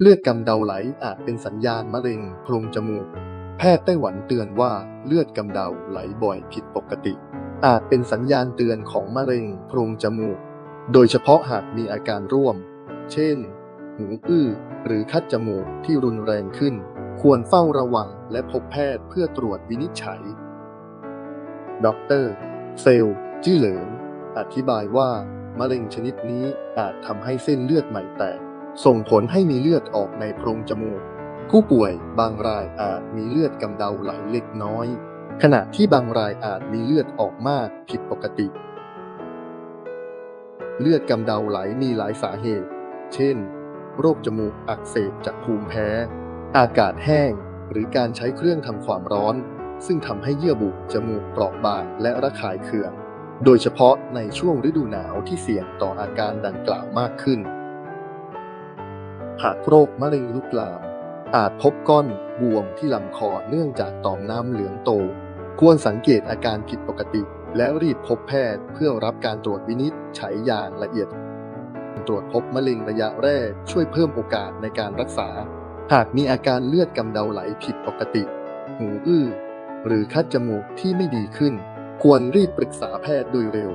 เลือดกำเดาไหลอาจเป็นสัญญาณมะเร็งโพรงจมูก แพทย์ไต้หวันเตือนว่าเลือดกำเดาไหลบ่อยผิดปกติ อาจเป็นสัญญาณเตือนของมะเร็งโพรงจมูก โดยเฉพาะหากมีอาการร่วม เช่น หูอื้อ หรือคัดจมูกที่รุนแรงขึ้น ควรเฝ้าระวังและพบแพทย์เพื่อตรวจวินิจฉัย ดร เซลจื้อเหลิงอธิบายว่ามะเร็งชนิดนี้อาจทำให้เส้นเลือดใหม่แตก ส่งผลให้มีเลือดออกในโพรงจมูก ผู้ป่วยบางรายอาจมีเลือดกำเดาไหลเล็กน้อย ขณะที่บางรายอาจมีเลือดออกมากผิดปกติ เลือดกำเดาไหลมีหลายสาเหตุ เช่น โรคจมูกอักเสบจากภูมิแพ้ อากาศแห้ง หรือการใช้เครื่องทำความร้อน ซึ่งทำให้เยื่อบุจมูกเปราะบางและระคายเคือง โดยเฉพาะในช่วงฤดูหนาวที่เสี่ยงต่ออาการดังกล่าวมากขึ้น หากโรคมะเร็งลุกลาม อาจพบก้อนบวมที่ลำคอเนื่องจากต่อมน้ำเหลืองโต ควรสังเกตอาการผิดปกติ และรีบพบแพทย์เพื่อรับการตรวจวินิจฉัยอย่างละเอียด ตรวจพบมะเร็งระยะแรกช่วยเพิ่มโอกาสในการรักษา หากมีอาการเลือดกำเดาไหลผิดปกติ หูอื้อ หรือคัดจมูกที่ไม่ดีขึ้น ควรรีบปรึกษาแพทย์โดยเร็ว